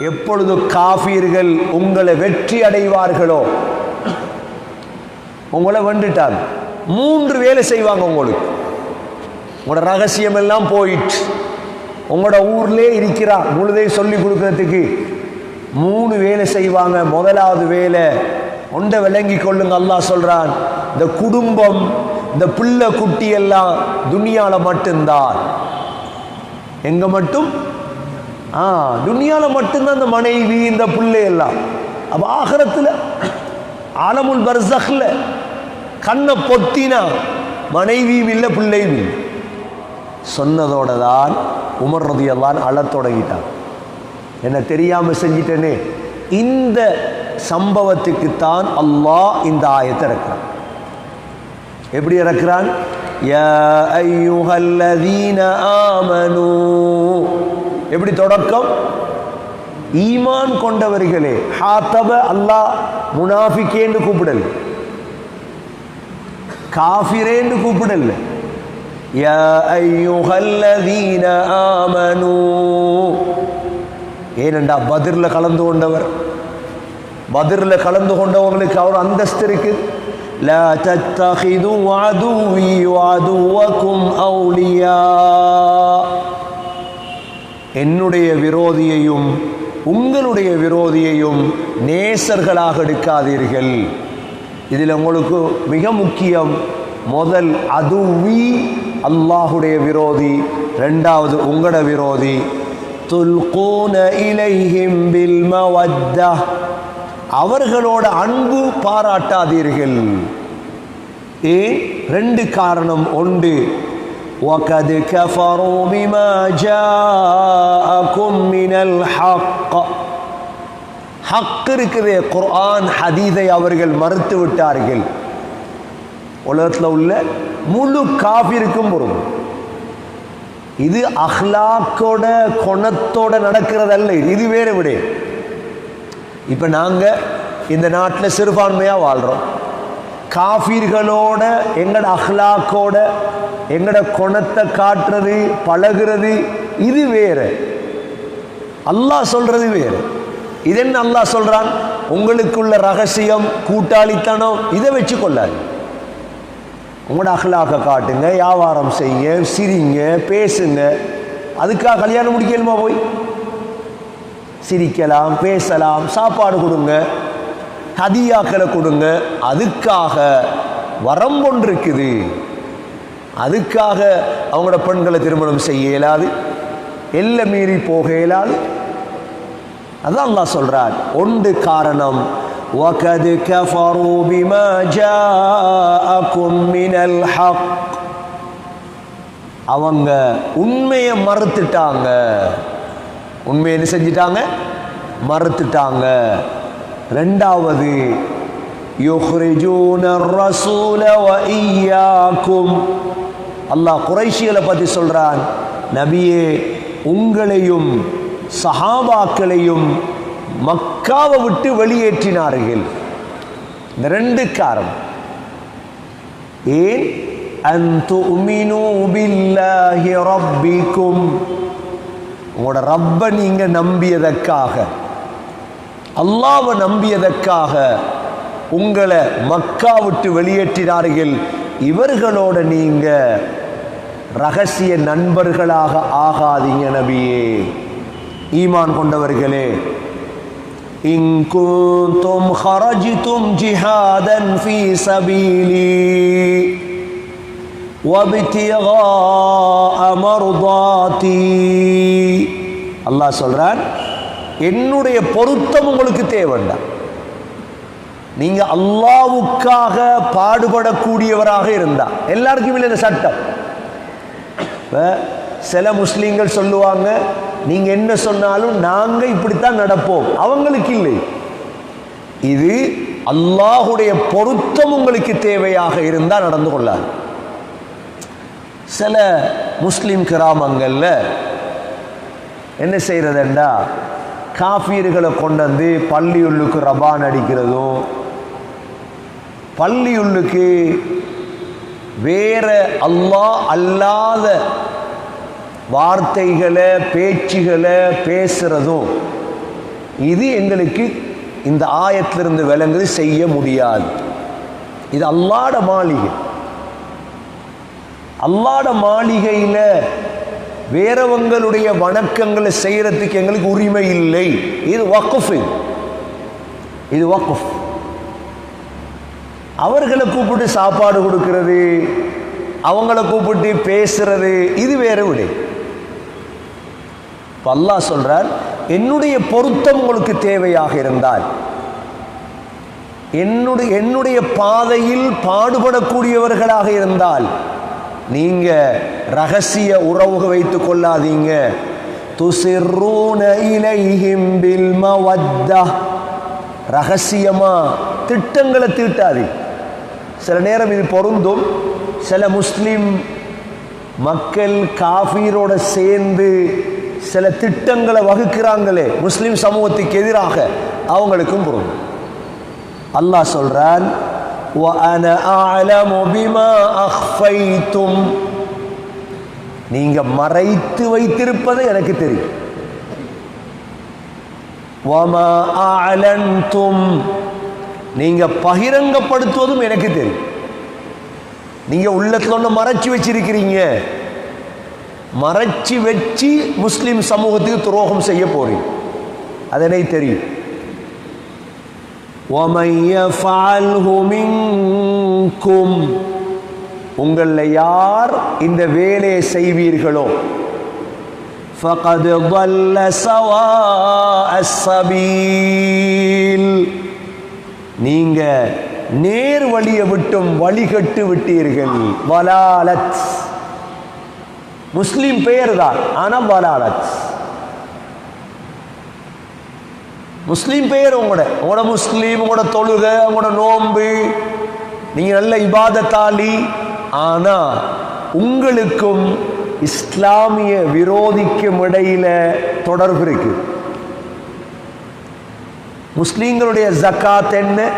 எப்பொழுது காஃபீர்கள் உங்களை வெற்றி அடைவார்களோ? உங்களை வந்துட்டார் மூன்று வேலை செய்வாங்க உங்களுக்கு. உங்களோட ரகசியம் எல்லாம் போயிட்டு உங்களோட ஊர்லே இருக்கிறா முழுதையும் சொல்லி கொடுக்கறதுக்கு. மூணு வேலை செய்வாங்க. முதலாவது வேலை ஒன்றை விளங்கி கொள்ளுங்க அல்லா சொல்றான் இந்த குடும்பம் இந்த பிள்ளை குட்டி எல்லாம் துணியால மட்டும்தான். எங்க மட்டும்? ஆ துன்யாவில் மட்டும்தான் இந்த மனைவி இந்த பிள்ளை எல்லாம். அப்ப ஆகரத்தில் ஆலமுல் பர்சக்ல கண்ணை பொத்தினா மனைவியும் இல்லை பிள்ளையும் இல்லை. சொன்னதோட தான் உமர் ரதியெல்லாம் அழத் தொடங்கிட்டான் என்ன தெரியாமல் செஞ்சிட்டேனே? இந்த சம்பவத்துக்கு தான் அல்லாஹ் இந்த ஆயத்தை இறக்குறான். எப்படி இறக்குறான்? أيها الذين ஆமனூ எப்படி தொடக்கம் ஈமான் கொண்டவர்களே ஹாத்தப அல்லாஹ் முனாஃபிக்கேன்னு கூப்பிடல காஃபிரேன்னு கூப்பிடல யா ஐயுஹல்லதீன ஆமனூ ஏனண்டா பதிர்ல கலந்து கொண்டவர் பதிர்ல கலந்து கொண்டவங்களுக்கு அவர் அந்தஸ்து இருக்கு لا تتخذوا عدوي وعدوكم أولياء என்னுடைய விரோதியையும் உங்களுடைய விரோதியையும் நேசர்களாக எடுக்காதீர்கள். இதில் உங்களுக்கு மிக முக்கியம் முதல் அதுவி அல்லாஹுடைய விரோதி ரெண்டாவது உங்களோட விரோதி. துல்கூன இலைஹிம் பில் மவத்தா. அவர்களோட அன்பு பாராட்டாதீர்கள். ஏன்? ரெண்டு காரணம் உண்டு. وقد كفروا بما جاءكم من الحق ஹக் இருக்குதே குர்ஆன் ஹதீதை அவர்கள் மறுத்து விட்டார்கள் உலகத்தில் உள்ள முழு காஃபிருக்கும் பொருந்தும் இது அஹ்லாக்கோட குணத்தோட நடக்கிறதல்ல இது. இது வேறு விட இப்போ நாங்கள் இந்த நாட்டில் சிறுபான்மையாக வாழ்கிறோம் காஃபீர்களோட எங்கட அஹ்லாக்கோட எங்கட குணத்தை காட்டுறது பழகுறது இது வேறு. அல்லாஹ் சொல்றது வேறு. இது என்ன அல்லாஹ் சொல்றான்? உங்களுக்குள்ள ரகசியம் கூட்டாளித்தனம் இதை வச்சு கொள்ளாது உங்களோட அகலாக்க காட்டுங்க வியாபாரம் செய்யுங்க சிரிங்க பேசுங்க. அதுக்காக கல்யாணம் முடிக்கலுமா போய்? சிரிக்கலாம் பேசலாம் சாப்பாடு கொடுங்க. ஹதியாக்களை கொடுங்க அதுக்காக வரம்பொன்று இருக்குது அதுக்காக அவங்களோட பெண்களை திருமணம் செய்ய இயலாது எல்லை மீறி போக இயலாது அதான் அல்லாஹ் சொல்றார் ஒன்று காரணம் وَقَدْ كَفَرُوا بِمَا جَاءَكُم مِّنَ الْحَقِّ அவங்க உண்மையை மறுத்துட்டாங்க உண்மையை என்ன செஞ்சிட்டாங்க மறுத்துட்டாங்க ரெண்டாவது அல்லாஹ் குறைஷிகளை பற்றி சொல்கிறான் நபியே உங்களையும் சஹாபாக்களையும் மக்காவை விட்டு வெளியேற்றினார்கள். இந்த ரெண்டு காரணம். ஏன்? உங்களோட ரப்ப நீங்க நம்பியதற்காக. அல்லாவை நம்பியதற்காக உங்களை மக்கா விட்டு வெளியேற்றினார்கள் இவர்களோட நீங்க ரகசிய நண்பர்களாக ஆகாதீங்க நபியே ஈமான் கொண்டவர்களே إن كنتم خرجتم جهادا في سبيلي وابتغاء مرضاتي அல்லாஹ் சொல்றான் என்னுடைய பொருத்தம் உங்களுக்கு தேவைண்டா. நீங்க அல்லாவுக்காக பாடுபடக்கூடியவராக இருந்தா. எல்லாருக்கும் இல்லை இந்த சட்டம் சில முஸ்லீம்கள் சொல்லுவாங்க நீங்க என்ன சொன்னாலும் நாங்க இப்படித்தான் நடப்போம். அவங்களுக்கு இல்லை. இது அல்லாஹுடைய பொருத்தம் உங்களுக்கு தேவையாக இருந்தா நடந்து கொள்ளாது. சில முஸ்லிம் கிராமங்கள்ல என்ன செய்யறதுண்டா காஃபீர்களை கொண்டு வந்து பள்ளியுள்ளுக்கு ரபான் அடிக்கிறதும் பள்ளியுள்ளுக்கு வேற அல்லாஹ் அல்லாத வார்த்தைகளை பேச்சுகளை பேசுறதும் இது எங்களுக்கு இந்த ஆயத்திலிருந்து விளங்குது செய்ய முடியாது. இது அல்லாட மாளிகை. அல்லாட மாளிகையில் வேறவங்களுடைய வணக்கங்களை செய்யறதுக்கு எங்களுக்கு உரிமை இல்லை. இது வக்குஃப் இது. இது வக்குஃப். அவர்களை கூப்பிட்டு சாப்பாடு கொடுக்கிறது அவங்கள கூப்பிட்டு பேசுறது இது வேற விடு. பல்லா சொல்றார் என்னுடைய பொருத்தம் உங்களுக்கு தேவையாக இருந்தால் என்னுடைய என்னுடைய பாதையில் பாடுபடக்கூடியவர்களாக இருந்தால் நீங்க ரகசிய உறவு வைத்துக் கொள்ளாதீங்க. துசிர்ரூன இலைஹிம் பில் மவத்தா. ரகசியமா திட்டங்களை தீட்டாதி. சில நேரம் இது பொருந்தும். சில முஸ்லிம் மக்கள் காஃபீரோட சேர்ந்து சில திட்டங்களை வகுக்கிறாங்களே. முஸ்லிம் சமூகத்துக்கு எதிராக அவங்களுக்கும் பொருந்தும். அல்லாஹ் சொல்றான் وَأَنَا أَعْلَمُ بِمَا أَخْفَيْتُمْ நீங்க மறைத்து வைத்திருப்பது எனக்கு தெரியும் وَمَا أَعْلَنْتُمْ நீங்க பகிரங்கப்படுத்துவதும் எனக்கு தெரியும் நீங்க உள்ளத்துல ஒண்ணு மறைச்சு வச்சிருக்கிறீங்க மறைச்சு வச்சு முஸ்லிம் சமூகத்துக்கு துரோகம் செய்ய போறீங்க அது எனக்கு தெரியும் وَمَن يَفْعَلْهُ مِنكُمْ உங்களில் யார் இந்த வேலையை செய்வீர்களோ فَقَدْ ضَلَّ سَوَاءَ السَّبِيلِ நீங்க நேர் வழியை விட்டும் வழிகட்டு விட்டீர்கள் வலாலத் முஸ்லிம் பெயர் தான் ஆனா வலாலத் முஸ்லீம் பெயர் உங்களோட. உங்களோட முஸ்லீம் உங்களோட தொழுகை உங்களோட நோன்பு. நீங்க நல்ல இபாதத்தாளி. ஆனா உங்களுக்கும் இஸ்லாமிய விரோதிக்கும் இடையில தொடர்பு இருக்கு. முஸ்லீம்களுடைய ஜக்காத் என்ன?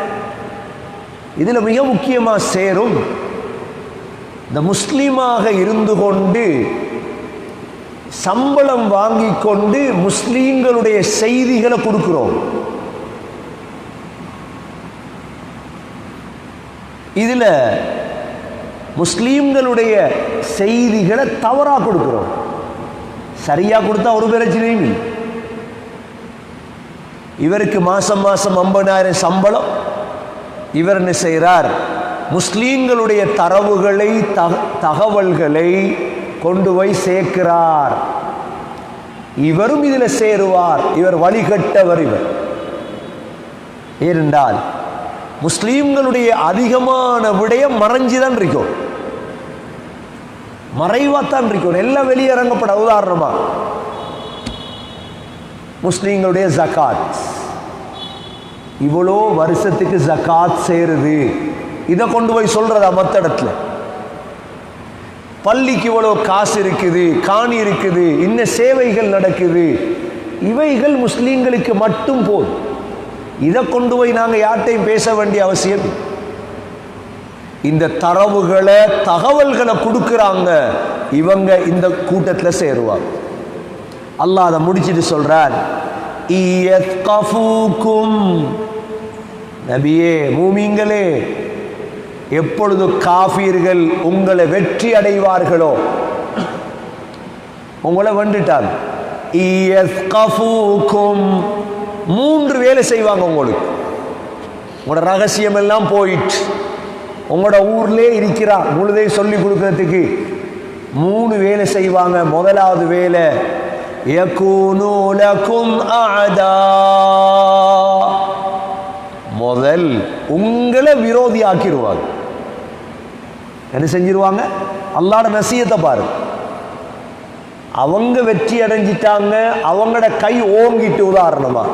இதுல மிக முக்கியமா சேரும். இந்த முஸ்லீமாக இருந்து கொண்டு சம்பளம் வாங்கி கொண்டு முஸ்லீம்களுடைய செய்திகளை கொடுக்கிறோம். இதுல முஸ்லீம்களுடைய செய்திகளை தவறா கொடுக்கிறோம். சரியா கொடுத்தா ஒரு பிரச்சனையும் இவருக்கு மாசம் மாசம் ஐம்பதாயிரம் சம்பளம். இவர் என்ன செய்கிறார் முஸ்லீம்களுடைய தரவுகளை தக- தகவல்களை கொண்டு போய் சேர்க்கிறார். இவரும் இதில் சேருவார். இவர் வழிகட்டவர் இவர். ஏனென்றால் முஸ்லீம்களுடைய அதிகமான விடயம் மறைஞ்சுதான் இருக்கும். மறைவாத்தான் இருக்கும். எல்லாம் வெளியே இறங்கப்பட உதாரணமா முஸ்லீம்களுடைய ஜகாத் இவ்வளோ வருஷத்துக்கு ஜகாத் சேருது. இதை கொண்டு போய் சொல்றதா மற்ற இடத்துல? பள்ளிக்கு இவ்வளோ காசு இருக்குது காணி இருக்குது இன்ன சேவைகள் நடக்குது. இவைகள் முஸ்லீம்களுக்கு மட்டும் போதும். இதை கொண்டு போய் நாங்கள் யார்ட்டையும் பேச வேண்டிய அவசியம் இந்த தரவுகளை தகவல்களை கொடுக்குறாங்க. இவங்க இந்த கூட்டத்தில் சேருவாங்க. அல்லாஹ் அதை முடிச்சிட்டு சொல்றார் நபியே மூமிங்களே எப்பொழுது காஃபீர்கள் உங்களை வெற்றி அடைவார்களோ உங்களை வந்துட்டாங்க மூன்று வேலை செய்வாங்க உங்களுக்கு. உங்களோட ரகசியம் எல்லாம் போயிட்டு உங்களோட ஊர்லே இருக்கிறா முழுதையும் சொல்லி கொடுக்கறதுக்கு. மூணு வேலை செய்வாங்க. முதலாவது வேலை யகூனு ஆதா விரோதி ஆக்கிடுவாங்க என்ன செஞ்சிருவாங்க? அல்லாட நசியத்தை பாருங்க அவங்க வெற்றி அடைஞ்சிட்டாங்க அவங்களோட கை ஓங்கிட்டு உதாரணமா.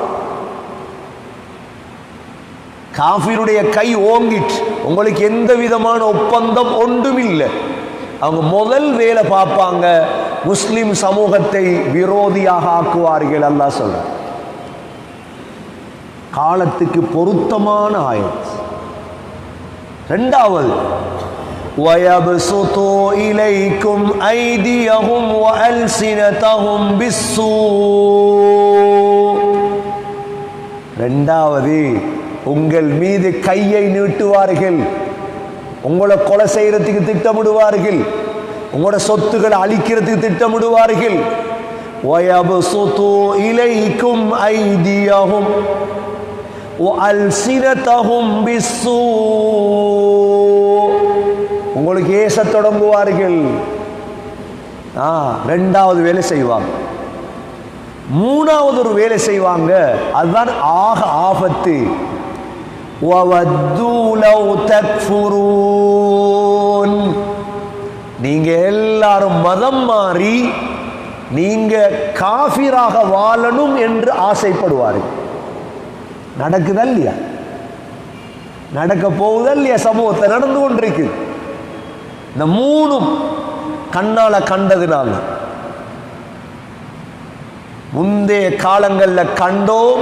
காஃபிருடைய கை ஓங்கிட்டு உங்களுக்கு எந்த விதமான ஒப்பந்தம் ஒன்றும் இல்லை அவங்க முதல் வேலை பார்ப்பாங்க முஸ்லிம் சமூகத்தை விரோதியாக ஆக்குவார்கள் அல்லா சொல்ற காலத்துக்கு பொருத்தமான ஆயிடுச்சு ரெண்டாவது وَيَبْسُطُوا إِلَيْكُمْ أَيْدِيَهُمْ وَأَلْسِنَتَهُمْ بِالسُّوءِ ரெண்டாவது உங்கள் மீது கையை நீட்டுவார்கள் உங்களை கொலை செய்யறதுக்கு திட்டமிடுவார்கள் உங்களோட சொத்துக்களை அழிக்கிறதுக்கு திட்டமிடுவார்கள் وَيَبْسُطُوا إِلَيْكُمْ أَيْدِيَهُمْ وَأَلْسِنَتَهُمْ بِالسُّوءِ உங்களுக்கு ஏச தொடங்குவார்கள். ஆ ரெண்டாவது வேலை செய்வாங்க. மூணாவது ஒரு வேலை செய்வாங்க. அதுதான் ஆக ஆபத்து. நீங்க எல்லாரும் மதம் மாறி நீங்க காஃபிராக வாழணும் என்று ஆசைப்படுவார்கள். நடக்குதா இல்லையா? நடக்க போகுதா இல்லையா? சமூகத்தை நடந்து கொண்டிருக்கு. இந்த மூணும் கண்ணால கண்டதுனால. முந்தைய காலங்களில் கண்டோம்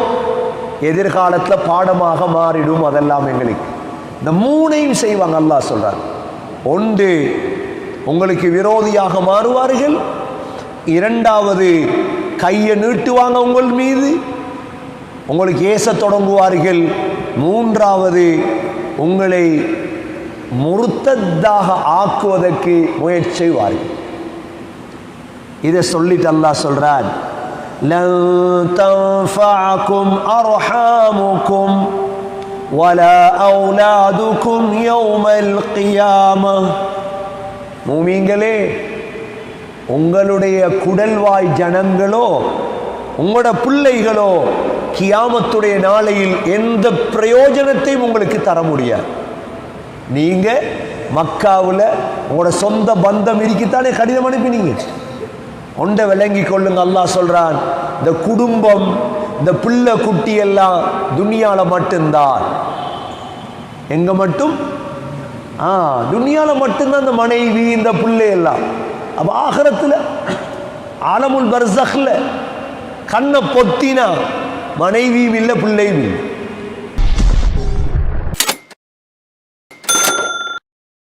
எதிர்காலத்தில் பாடமாக மாறிடும் அதெல்லாம் எங்களுக்கு. இந்த மூணையும் செய்வாங்க அல்லாஹ் சொல்றார். ஒன்று உங்களுக்கு விரோதியாக மாறுவார்கள். இரண்டாவது கையை நீட்டுவாங்க உங்கள் மீது. உங்களுக்கு ஏசத் தொடங்குவார்கள் மூன்றாவது உங்களை முறுத்ததாக ஆக்குவதற்கு முயற்சி செய்வார்கள் இதை சொல்லிட்டு அல்லாஹ் சொல்றான் لن تنفعكم أرحامكم ولا أولادكم يوم القيامة மூமீங்களே உங்களுடைய குடல்வாய் ஜனங்களோ உங்களோட பிள்ளைகளோ கியாமத்துடைய நாளையில் எந்த பிரயோஜனத்தையும் உங்களுக்கு தர முடியாது. நீங்க மக்காவில் உங்களோட சொந்த பந்தம் இருக்கித்தானே கடிதம் அனுப்பினீங்க. ஒன்றை விளங்கி கொள்ளுங்க அல்லாஹ் சொல்றான் இந்த குடும்பம் இந்த பிள்ளை குட்டி எல்லாம் துனியால மட்டும்தான். எங்க மட்டும்? ஆ துனியால மட்டும்தான் இந்த மனைவி இந்த பிள்ளை எல்லாம். அப்போ ஆகரத்தில் ஆலமுல் பர்சக்ல கண்ணை பொத்தினா மனைவியும் இல்லை பிள்ளையும் இல்லை.